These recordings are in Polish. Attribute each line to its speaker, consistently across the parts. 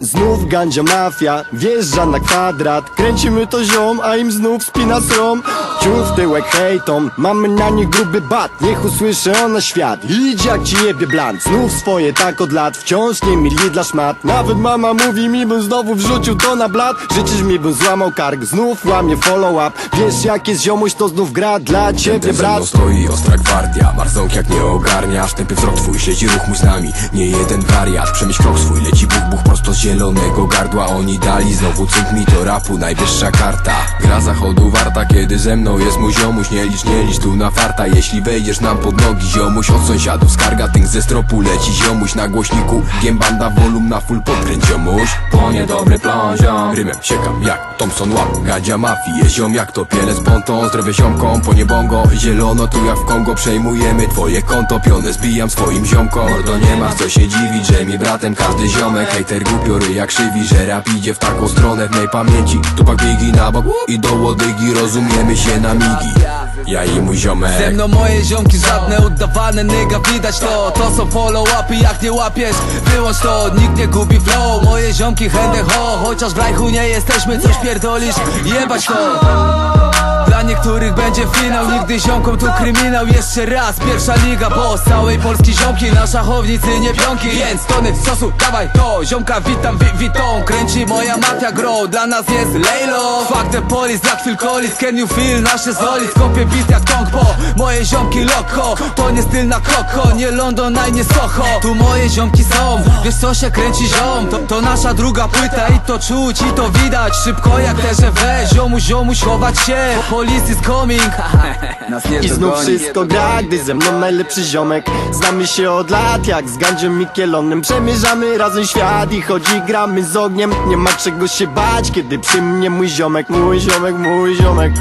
Speaker 1: Znów gandzia mafia, wjeżdża na kwadrat. Kręcimy to ziom, a im znów spina srom Ciuch tyłek hejtom, mamy na nich gruby bat. Niech usłyszy ona świat, idź jak ci jebie bland Znów swoje tak od lat, wciąż nie mili dla szmat. Nawet mama mówi mi, bym znowu wrzucił to na blat. Życzysz mi, bym złamał kark, znów łamie follow up Wiesz jak jest ziomuś, to znów gra dla ciebie brat.
Speaker 2: stoi ostra gwardia. Marzonk jak nie ogarniasz Tępy wzrok twój, śledzi ruch mój z nami. Nie jeden wariat, przemyśl krok swój Leci buch, buch prosto z zielonego gardła Oni dali. Znowu cynk mi do rapu Najwyższa karta. Gra zachodu warta, kiedy ze mną jest mój ziomuś. Nie licz, nie licz tu na farta. Jeśli wejdziesz nam pod nogi ziomuś Od sąsiadów skarga. Tynk ze stropu Leci ziomuś na głośniku. Giembanda volum na full podkręć ziomuś. Płonie dobry plon ziom. Rymem siekam jak Thompson łap. Gadzia mafii, jest ziom jak to pielec ponton Zdrowie ziomkom, po niebongo Zielono tu jak w Kongo. Przejmujemy twoje konto Pionę zbijam swoim ziomkom Mordo nie ma co się dziwić, że mi bratem każdy ziomek. Hejter głupiory jak krzywi, że rap idzie w taką stronę. W mej pamięci Tupak bigi na bok i do łodygi Rozumiemy się na migi. Ja i mój ziomek.
Speaker 3: Ze mną moje ziomki żadne udawane nyga widać to. To są follow-upy jak nie łapiesz Wyłącz to, nikt nie gubi flow Moje ziomki chędę ho. Chociaż w rajchu nie jesteśmy, coś pierdolisz Jebać to niektórych będzie finał, nigdy ziomkom tu kryminał Jeszcze raz, pierwsza liga, bo z całej Polski ziomki Na szachownicy nie pionki, więc tony sosu, dawaj to Ziomka witam, wi witą, kręci moja mafia grow Dla nas jest Lejlo. Fuck the police, jak Phil Collins, can you feel nasze zoli? Skopię bit jak Tong Po, moje ziomki loko To nie styl na koko, nie London, a nie Soho. Tu moje ziomki są, wiesz co się kręci ziom? To, to nasza druga płyta i to czuć i to widać. Szybko jak TGW, ziomu, ziomu, chować się. Police is coming Nas nie
Speaker 1: I znów wszystko gra, gdy ze mną najlepszy ziomek. Znamy się od lat, jak z Gandziem Mikielonem Przemierzamy razem świat i chodzi gramy z ogniem. Nie ma czego się bać, kiedy przy mnie mój ziomek Mój ziomek, mój ziomek.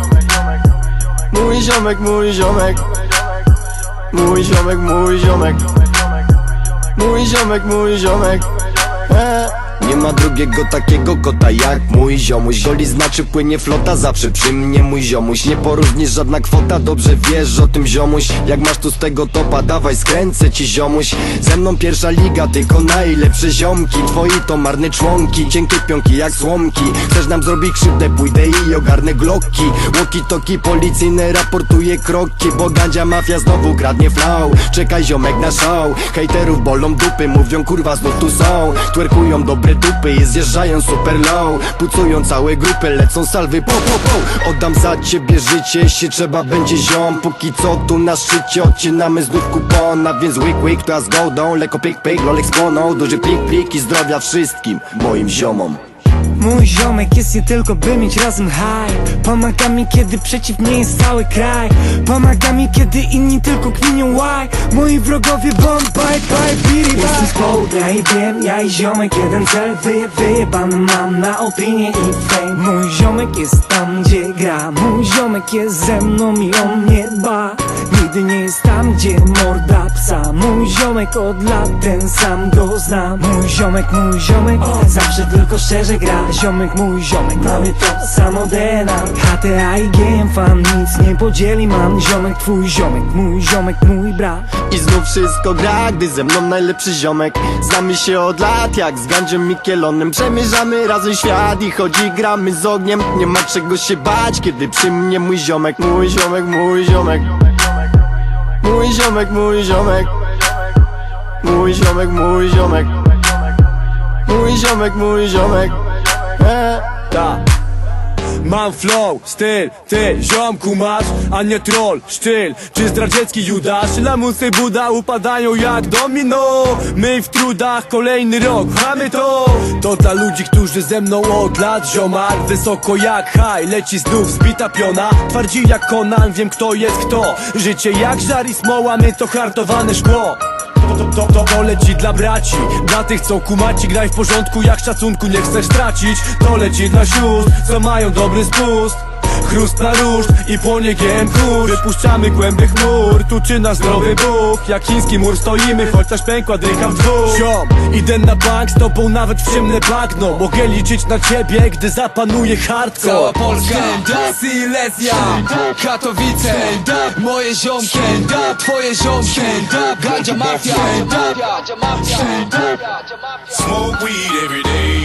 Speaker 1: Mój ziomek, mój ziomek. Mój ziomek, mój ziomek. Mój ziomek, mój ziomek. E. Nie ma drugiego takiego kota jak mój ziomuś. Goli znaczy płynie flota, zawsze przy mnie mój ziomuś. Nie porównisz żadna kwota, dobrze wiesz o tym ziomuś. Jak masz tu z tego topa, dawaj skręcę ci ziomuś. Ze mną pierwsza liga, tylko najlepsze ziomki. Twoi to marne członki, cienkie pionki jak słomki. Chcesz nam zrobić krzywdę, pójdę i ogarnę glokki Walkie-talkie policyjne raportuje kroki. Bo gandzia mafia znowu kradnie flow Czekaj ziomek na show Hejterów bolą dupy, mówią kurwa znów tu są. Twerkują dobre dupy i zjeżdżają super low. Pucują całe grupy, lecą salwy po po po. Oddam za ciebie życie, jeśli trzeba będzie ziom. Póki co tu na szczycie odcinamy znów kupona Więc łyk łyk, to ja z gołdą Lekko pik pik, lolek z Duży plik plik i zdrowia wszystkim moim ziomom
Speaker 4: Mój ziomek jest nie tylko by mieć razem high Pomaga mi kiedy przeciw mnie jest cały kraj. Pomaga mi kiedy inni tylko kminią why Moi wrogowie bomb bye bye biri bye Jestem z południa i wiem, ja i ziomek jeden cel Wyje, wyjebany mam na opinię i fame. Mój ziomek jest tam gdzie gra. Mój ziomek jest ze mną i on mnie dba Nigdy nie jest tam gdzie morda psa Mój ziomek od lat ten sam go znam. Mój ziomek, mój ziomek Zawsze tylko szczerze gra. Ziomek, mój ziomek Mamy to samo DNA HTA i GM fan Nic nie podzieli mam. Ziomek, twój ziomek Mój ziomek, mój brat.
Speaker 1: I znów wszystko gra, gdy ze mną najlepszy ziomek. Znamy się od lat, jak z Gandziem Mikielonem. Przemierzamy razem świat i chodzi gramy z ogniem. Nie ma czego się bać, kiedy przy mnie mój ziomek Mój ziomek, mój ziomek Mój ziomek, mój ziomek Mój ziomek, mój ziomek Mój ziomek, mój ziomek e.
Speaker 5: Ta. Mam flow, styl, ty ziomku masz, a nie troll, sztyl. Czy zdradziecki Judasz, lamusy Buda upadają jak domino. My w trudach kolejny rok, mamy to. To dla ludzi, którzy ze mną od lat Ziomar, wysoko jak high, leci znów zbita piona Twardzi jak Conan, wiem kto jest kto. Życie jak żar i smoła, my to hartowane szkło to, to, to, to leci dla braci. Dla tych co kumaci graj w porządku Jak szacunku nie chcesz tracić. To leci dla sióstr Co mają dobry spust Chrust na ruszt i płonie kurz Wypuszczamy głęby chmur Tu czy nasz zdrowy Bóg? Jak chiński mur stoimy Chociaż pękła dycha w dwóch. Ziom, idę na bank Z tobą nawet w ciemne bagno. Mogę liczyć na ciebie Gdy zapanuje
Speaker 3: Cała
Speaker 5: hardcore
Speaker 3: Polska, Silesia, Katowice, moje ziomki, twoje ziomki, Gandzia Mafia,
Speaker 6: Smoke weed every day.